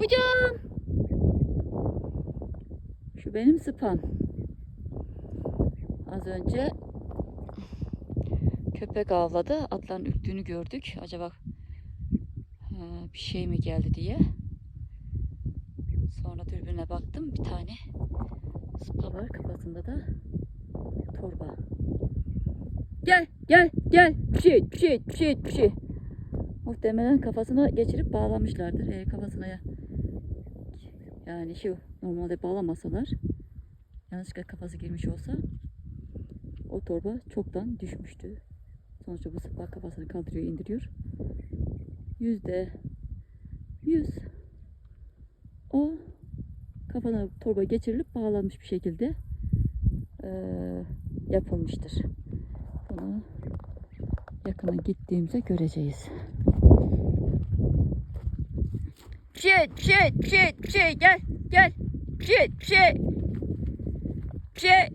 Bucam. Şu benim spam. Az önce köpek avladı. Atların ürktüğünü gördük. Acaba e, bir şey mi geldi diye. Sonra dürbüne baktım. Bir tane sıpa var. Kafasında da torba. Gel, gel, gel. Bir şey, bir şey, bir şey, bir şey. Muhtemelen kafasına geçirip bağlamışlardır. Eğer kafasına ya- yani şu normalde bağlamasalar yanlışlıkla kafası girmiş olsa o torba çoktan düşmüştü. Sonuçta bu sıpa kafasını kaldırıyor, indiriyor. Yüzde yüz o kafana torba geçirilip bağlanmış bir şekilde eee, yapılmıştır. Bunu yakına gittiğimizde göreceğiz. Şey, şey, şey, şey, gel, gel. Şey, şey. Şey.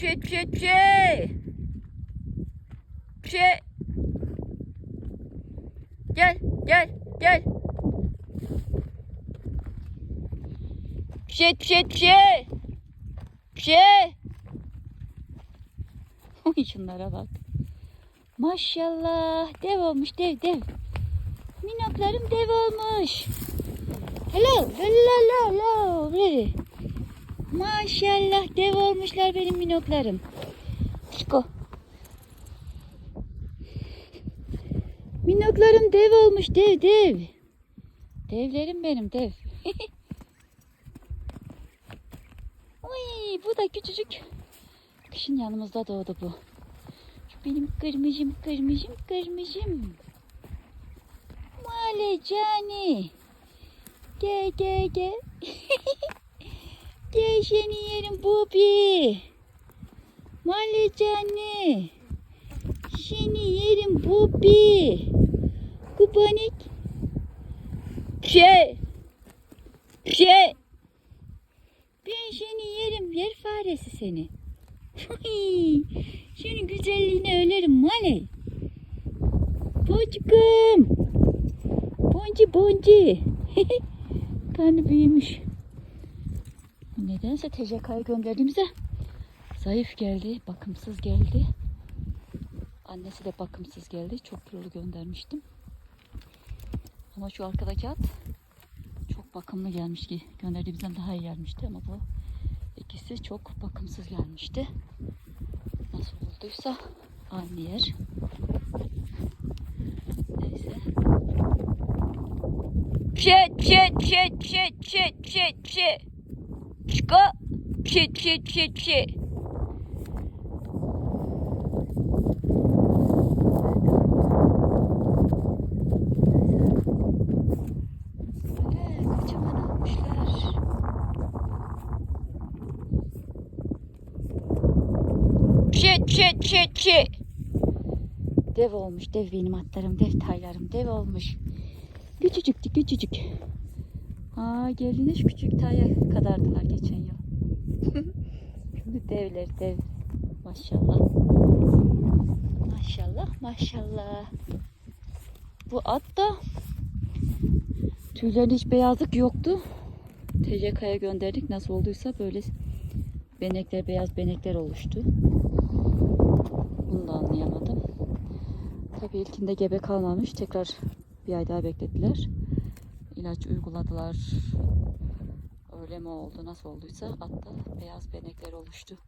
Şey, şey, şey. Şey. Gel, gel, gel. Şey, şey. Şey. Oy şunlara bak. Maşallah dev olmuş dev dev. Minaklarım dev olmuş. Hello, hello, hello, hello. Maşallah dev olmuşlar benim minoklarım. Çiko. Minoklarım dev olmuş dev dev. Devlerim benim dev. Oy, bu da küçücük. Kışın yanımızda doğdu bu. Benim kırmızım kırmızım kırmızım. Male cani. Gel gel gel. gel seni yerim Bobby. Male cani. Seni yerim Bobby. Kupanik. Şey. Şey. Ben seni yerim yer faresi seni. Senin güzelliğine ölerim Male. Boncukum. Bonci bonci. Karnı büyümüş. Nedense TCK'ya gönderdiğimizde zayıf geldi, bakımsız geldi. Annesi de bakımsız geldi. Çok kilolu göndermiştim. Ama şu arkadaki at çok bakımlı gelmiş ki gönderdiğimizden daha iyi gelmişti ama bu ikisi çok bakımsız gelmişti. Nasıl olduysa aynı yer. Çe çe çe çe çe çe çe. Çıko. Çe çe çe çe. Çe çe çe çe. Dev olmuş dev benim atlarım dev taylarım dev olmuş. Küçücüktü küçücük. Aa geldiğinde şu küçük taya kadardılar geçen yıl. Şimdi devler dev. Maşallah. Maşallah maşallah. Bu at da tüylerinde hiç beyazlık yoktu. TCK'ya gönderdik. Nasıl olduysa böyle benekler beyaz benekler oluştu. Bunu da anlayamadım. Tabii ilkinde gebe kalmamış. Tekrar bir ay daha beklediler. İlaç uyguladılar. Öyle mi oldu, nasıl olduysa atta beyaz benekler oluştu.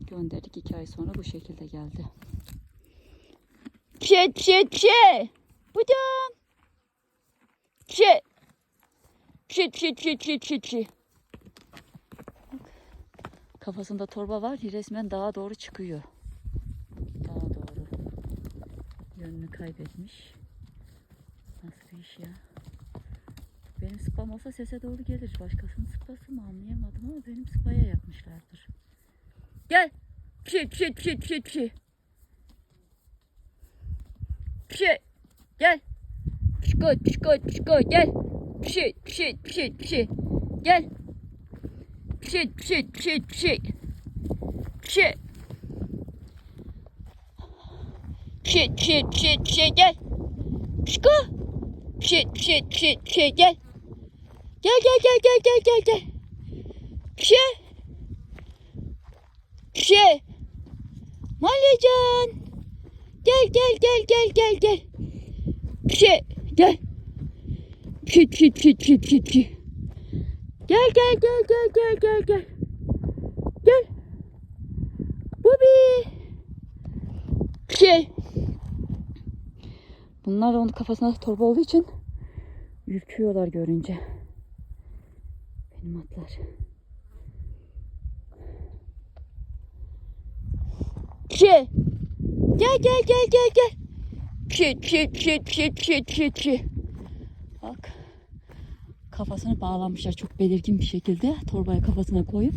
Gönderdik iki ay sonra bu şekilde geldi. Çe çe çe. Budam. Çe. Çe çe çe çe çe çe. Kafasında torba var. Resmen dağa doğru çıkıyor. Dağa doğru. Yönünü kaybetmiş. Ya? Benim spam olsa sese doğru gelir. Başkasının spası mı anlayamadım ama benim spaya yapmışlardır. Gel. Pişi pişi pişi pişi pişi. Pişi. Gel. Pişko pişko pişko gel. Pişi pişi pişi pişi. Gel. Pişi pişi pişi pişi. Pişi. Pişi pişi pişi pişi gel. Pişko. Pişe, pişe, pişe, pişe. Gel. Gel, gel, gel, gel, gel, gel, gel. Pişe. Pişe. Malyacan. Gel, gel, gel, gel, gel, gel. Pişe. Gel. Pişe, pişe, pişe, pişe, pişe, pişe. Gel, gel, gel, gel, gel, gel, gel. Gel. Bobby. Pişe. Bunlar onun kafasına torba olduğu için ürküyorlar görünce. Benim atlar. Pişe. Gel gel gel gel gel. Pişe pişe pişe pişe pişe pişe pişe. Bak. Kafasını bağlamışlar çok belirgin bir şekilde. Torbaya kafasına koyup.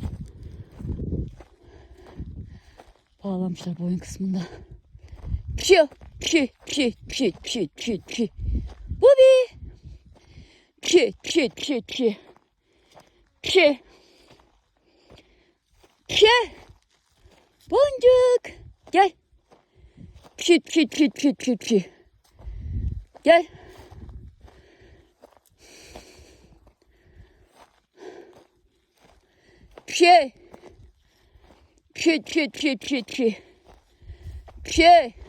Bağlamışlar boyun kısmında. Pişe pişe pişe pişe pişe pişe pişe. Bobby. Pişe pişe pişe pişe. Pişe. Pişe. Boncuk. Gel. Pişe pişe pişe pişe pişe pişe. Gel. Pişe. Pişe pişe pişe pişe pişe. Pişe.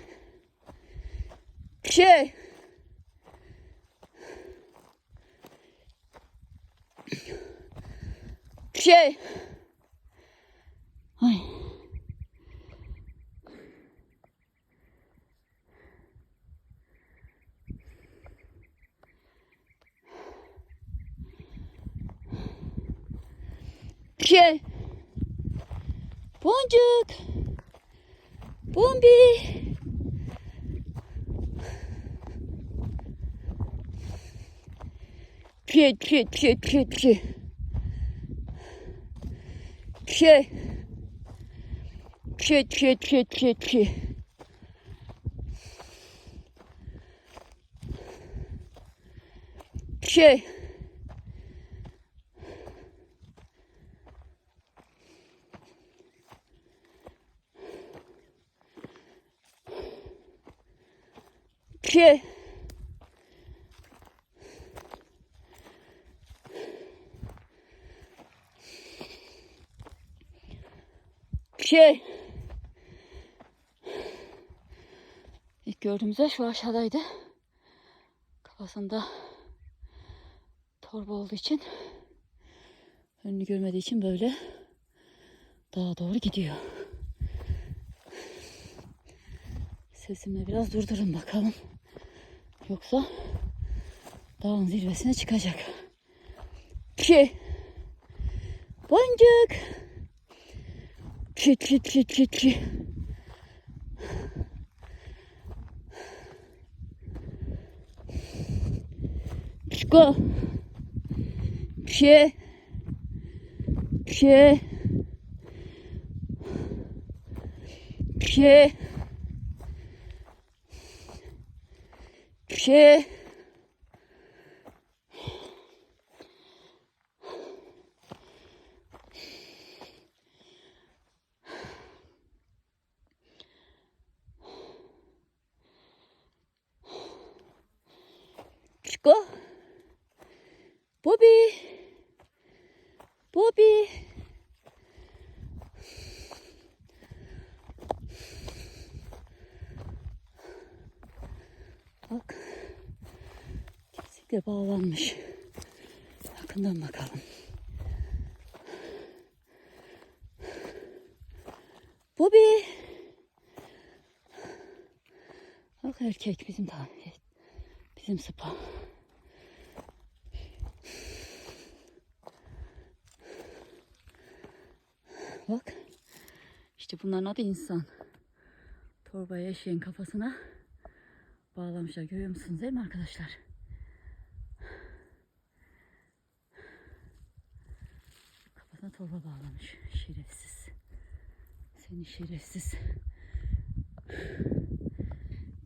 Pişe. Pişe. Ay. Pişe. Boncuk. Bombi. Pişe pişe pişe pişe pişe. Pişe. Pişe pişe pişe pişe pişe. Pişe. Pişe. Şey. İlk gördüğümüzde şu aşağıdaydı. Kafasında torba olduğu için önünü görmediği için böyle dağa doğru gidiyor. Sesimi biraz durdurun bakalım. Yoksa dağın zirvesine çıkacak. Ki boncuk. Çi çi çi çi çi. Pişko. Pişe. Pişe. Pişe. Pişe. Pişko. Bobby. Bobby. Bak. Kesinlikle bağlanmış. Yakından bakalım. Bobby. Bak erkek bizim daha bizim sıpa. Bak. İşte bunların adı insan. Torbaya eşeğin kafasına bağlamışlar. Görüyor musunuz değil mi arkadaşlar? Kafasına torba bağlamış. Şerefsiz. Seni şerefsiz.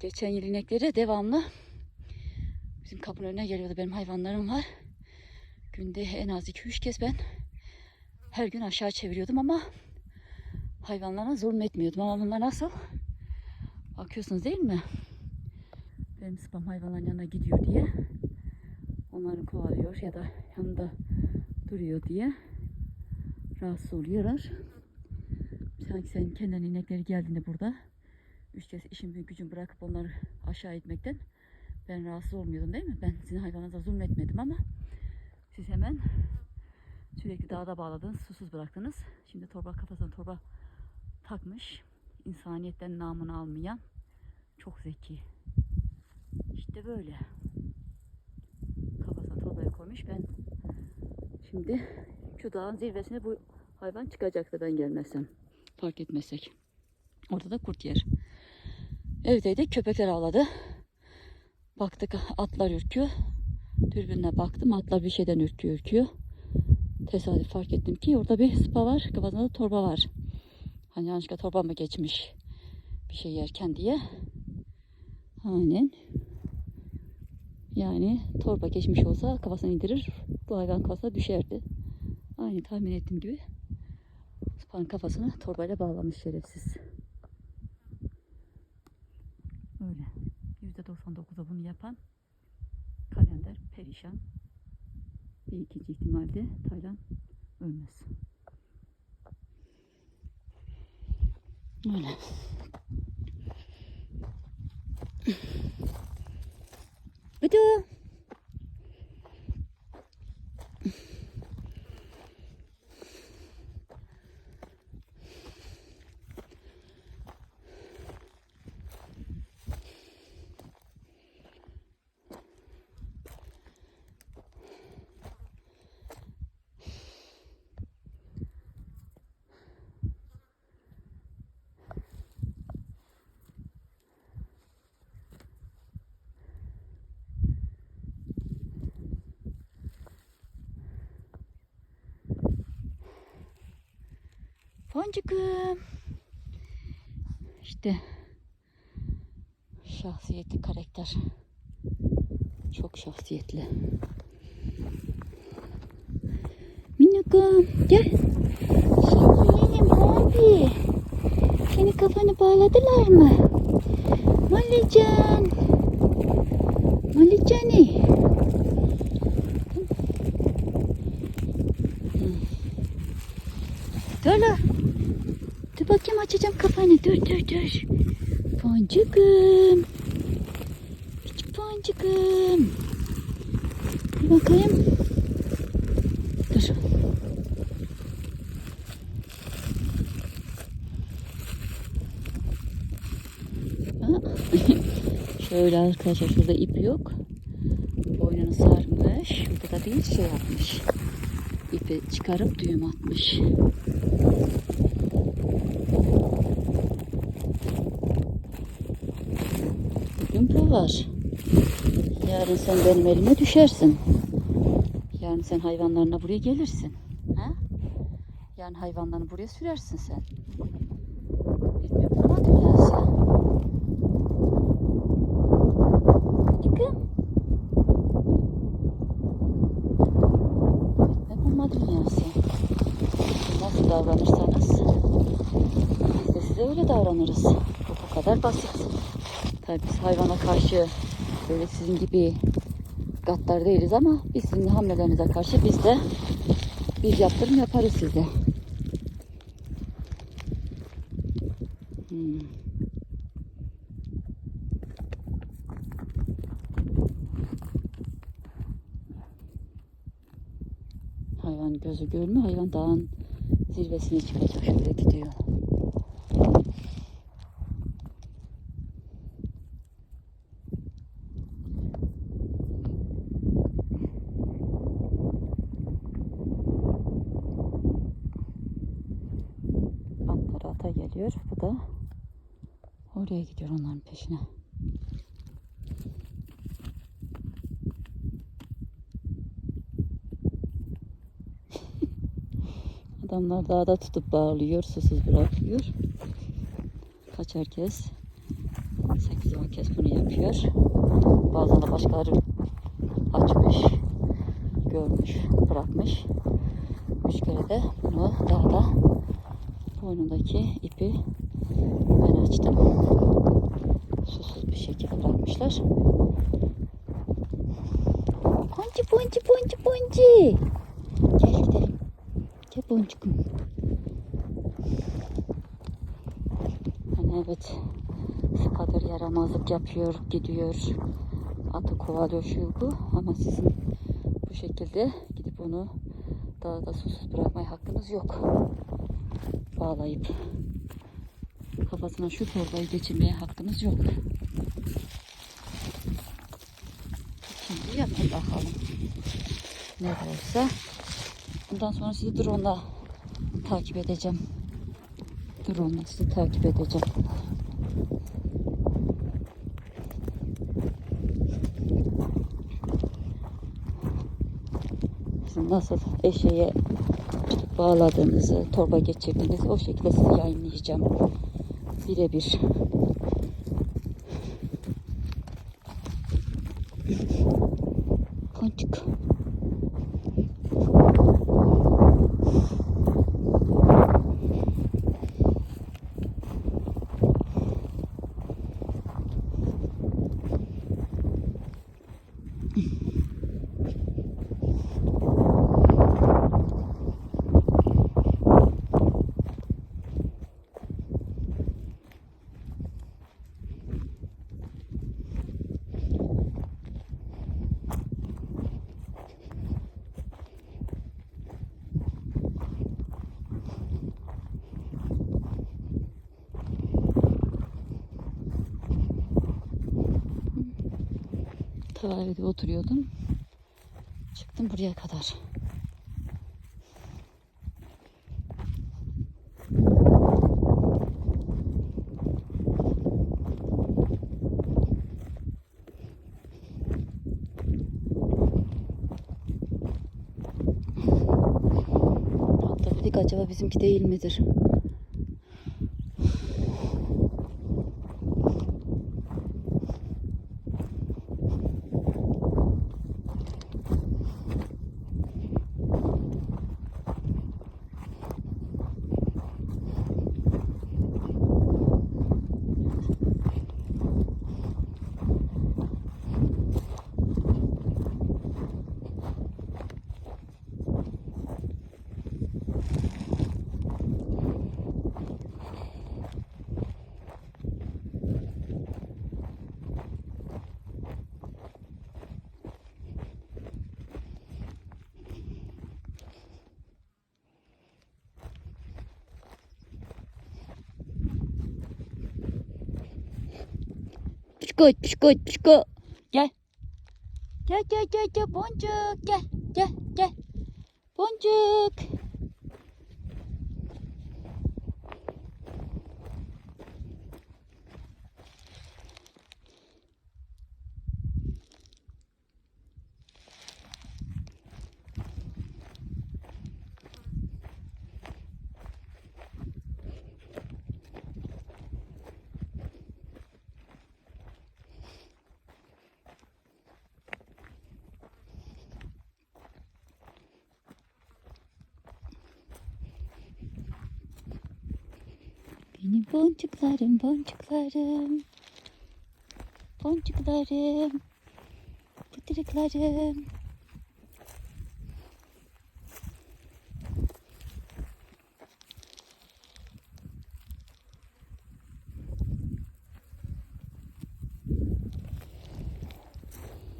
Geçen yıl inekleri devamlı bizim kapının önüne geliyordu. Benim hayvanlarım var. Günde en az 2-3 kez ben her gün aşağı çeviriyordum ama hayvanlara zulmetmiyordum. Ama bunlar nasıl? Bakıyorsunuz değil mi? Benim spam hayvanların yanına gidiyor diye hayvanları kovalıyor ya da yanında duruyor diye rahatsız oluyorlar. Sanki senin kendi inekleri geldiğinde burada üç kez işimi gücümü bırakıp onları aşağı etmekten ben rahatsız olmuyordum değil mi? Ben sizin hayvanınıza zulmetmedim ama siz hemen sürekli dağda bağladınız, susuz bıraktınız. Şimdi torba kafasına torba takmış. İnsaniyetten namını almayan çok zeki. İşte böyle. Kafasına torbaya koymuş. Ben şimdi şu dağın zirvesine bu hayvan çıkacaktı ben gelmezsem. Fark etmezsek. Orada da kurt yer. Evdeydik köpekler avladı. Baktık atlar ürküyor. Dürbünle baktım atlar bir şeyden ürküyor ürküyor. Tesadüf fark ettim ki orada bir sıpa var. Kafasında da torba var. Hani yanlışlıkla torba mı geçmiş bir şey yerken diye. Aynen. Yani torba geçmiş olsa kafasını indirir. Bu hayvan kafasına düşerdi. Aynı tahmin ettiğim gibi. Sıpanın kafasını torbayla bağlamış şerefsiz. Öyle. %99'a bunu yapan kalender perişan. Bir ikinci ihtimalde Taylan ölmez. Öyle. Bıdı. Boncukum. İşte şahsiyetli karakter. Çok şahsiyetli. Minnokum gel. Benim abi. Seni kafanı bağladılar mı? Malican. Malicani. Dur lan. Dur bakayım kafanı. Dur dur dur. Poncukum. Küçük poncukum. Bir bakayım. Dur. Şöyle arkadaşlar şurada ip yok. Boynunu sarmış. Burada da bir şey yapmış. İpi çıkarıp düğüm atmış. Bugün bu var. Yarın sen benim elime düşersin. Yarın sen hayvanlarına buraya gelirsin. Ha? Yarın hayvanlarını buraya sürersin sen. Bilmiyorum ama dünyası. Çıkın. Ne bulma dünyası. Nasıl davranırsanız biz de size öyle davranırız. Bu kadar basit. Tabii biz hayvana karşı böyle sizin gibi gaddar değiliz ama biz sizin hamlelerinize karşı biz de bir yaptırım yaparız size. Hmm. Hayvan gözü görmüyor. Hayvan dağın zirvesine çıkacak. Şöyle gidiyor. Geliyor. Bu da oraya gidiyor onların peşine. Adamlar dağda tutup bağlıyor, susuz bırakıyor. Kaçar kez, 8-10 kez bunu yapıyor. Bazen de başkaları açmış, görmüş, bırakmış. Üç kere de bunu dağda boynundaki ipi ben açtım. Susuz bir şekilde bırakmışlar. Boncu boncu boncu boncu. Gel gidelim. Gel boncukum. Yani evet. Spadır yaramazlık yapıyor, gidiyor. Atı kovalıyor şu bu. Ama sizin bu şekilde gidip onu dağda susuz bırakmaya hakkınız yok. Bağlayıp kafasına şu torbayı geçirmeye hakkınız yok. Şimdi yapın bakalım. Ne olsa. Bundan sonra sizi drone'la takip edeceğim. Drone'la sizi takip edeceğim. Nasıl eşeğe bağladığınızı, torba geçirdiğinizi o şekilde size yayınlayacağım. Birebir. Tavayede oturuyordum. Çıktım buraya kadar. Hatta dedik acaba bizimki değil midir? Pişko, pişko, pişko. Gel. Gel, gel, gel, gel. Boncuk. Gel, gel, gel. Boncuk. Benim boncuklarım, boncuklarım. Boncuklarım. Pıtırıklarım.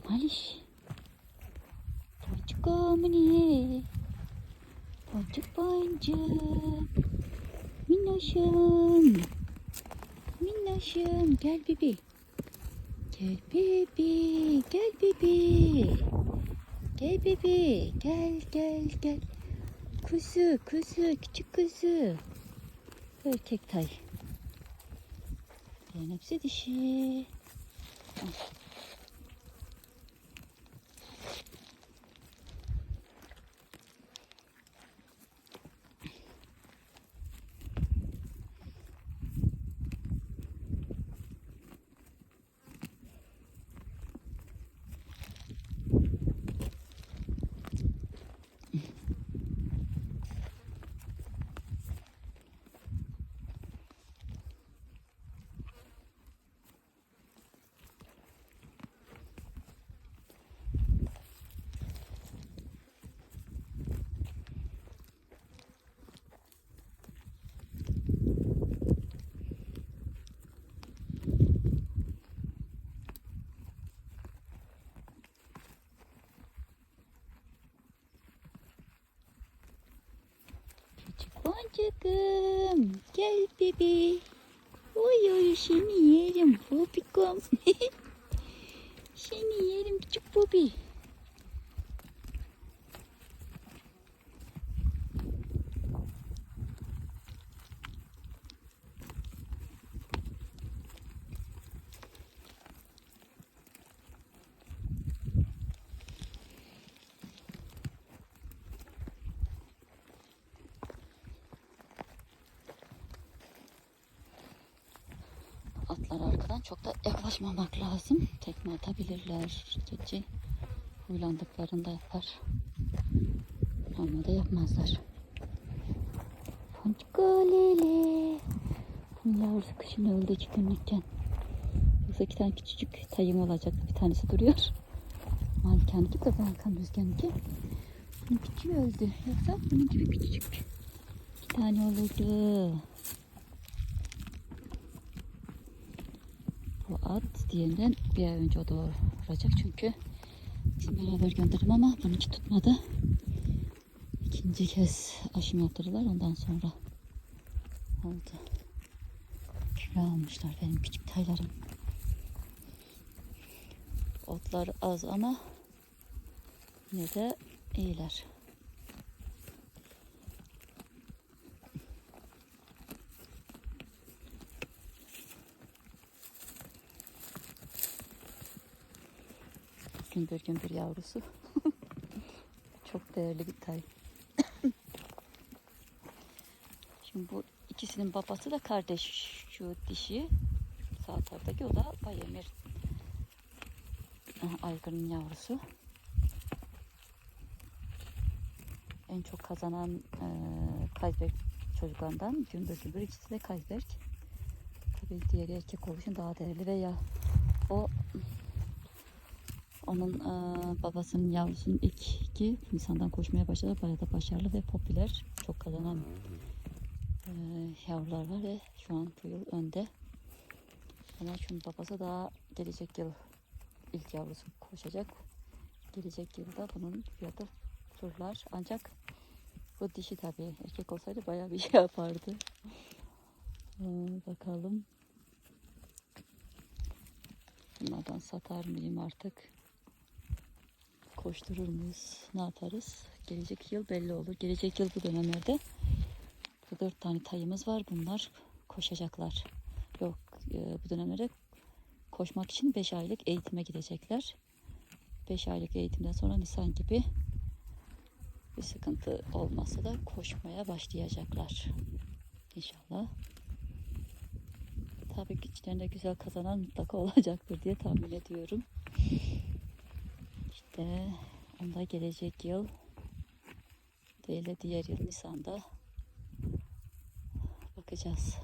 Maliş. Boncuk omni. Boncuk boncuk. Minnoşum. Minnoşum. Gel bebi. Gel bebi. Gel bebi. Gel bebi. Gel gel gel. Kuzu kuzu küçük kuzu. Erkek tay. Diğerinin hepsi dişi. Boncuk'um gel bebi. Oy oy seni yerim Bobikom. seni yerim küçük Bobi. Atlar arkadan çok da yaklaşmamak lazım. Tekme atabilirler. Gece huylandıklarında yapar. Normalde yapmazlar. Ponçikolele. Bunun yavrusu kışın öldü iki günlükken. Yoksa iki tane küçücük tayım olacaktı. Bir tanesi duruyor. Malikan'ınki de Balkan Rüzgar'ınki. Bunun küçüğü öldü. Yoksa bunun gibi küçücük. İki tane olurdu. Bu at diğerinden bir ay önce o doğuracak çünkü şimdi beraber gönderdim ama bununki tutmadı. İkinci kez aşım yaptırdılar ondan sonra oldu. Kilo almışlar benim küçük taylarım. Otlar az ama yine de iyiler. Gümbür gümbür yavrusu. Çok değerli bir tay. Şimdi bu ikisinin babası da kardeş şu dişi. Sağ taraftaki o da Bayemir. Aha, Aygır'ın yavrusu. En çok kazanan e, Kaysberg çocuklarından Gümbür Gümbür ikisi de Kaysberg. Tabii diğeri erkek olduğu için daha değerli veya o onun e, babasının yavrusunun ilk iki Nisan'dan koşmaya başladı. Bayağı da başarılı ve popüler. Çok kazanan e, yavrular var ve şu an bu yıl önde. Ama şunun babası daha gelecek yıl ilk yavrusu koşacak. Gelecek yılda bunun fiyatı fırlar. Ancak bu dişi tabii erkek olsaydı bayağı bir şey yapardı. E, bakalım. Bunlardan satar mıyım artık? Koşturur muyuz? Ne yaparız? Gelecek yıl belli olur. Gelecek yıl bu dönemlerde bu dört tane tayımız var. Bunlar koşacaklar. Yok e, bu dönemlerde koşmak için 5 aylık eğitime gidecekler. 5 aylık eğitimden sonra Nisan gibi bir sıkıntı olmazsa da koşmaya başlayacaklar. İnşallah. Tabii ki içlerinde güzel kazanan mutlaka olacaktır diye tahmin ediyorum. İşte onda gelecek yıl değil de diğer yıl Nisan'da bakacağız.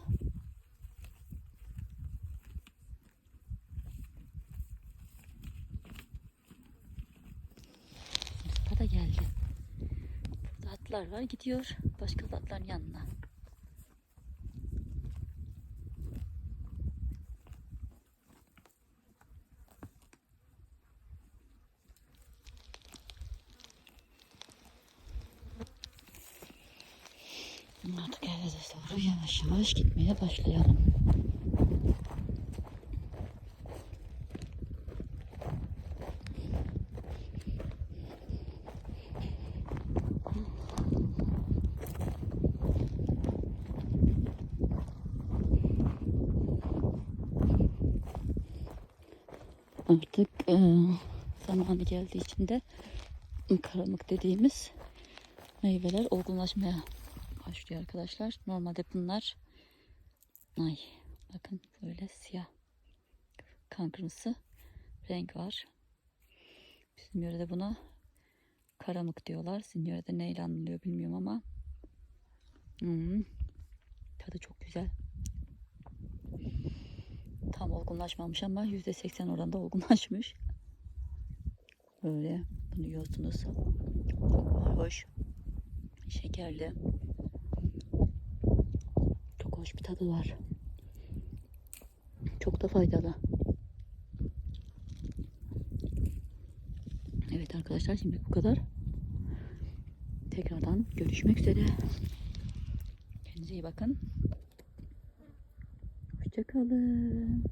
Da geldi. Burada atlar var gidiyor başka atların yanına. Doğru yavaş yavaş gitmeye başlayalım. Artık e, zamanı geldiği için de karanlık dediğimiz meyveler olgunlaşmaya başlıyor arkadaşlar. Normalde bunlar ay bakın böyle siyah kan kırmızısı renk var. Bizim yörede buna karamık diyorlar. Sizin yörede neyle anılıyor bilmiyorum ama hmm, tadı çok güzel. Tam olgunlaşmamış ama %80 oranda olgunlaşmış. Böyle bunu yiyorsunuz. Çok hoş. Şekerli. Hoş bir tadı var. Çok da faydalı. Evet arkadaşlar şimdi bu kadar. Tekrardan görüşmek üzere. Kendinize iyi bakın. Hoşçakalın.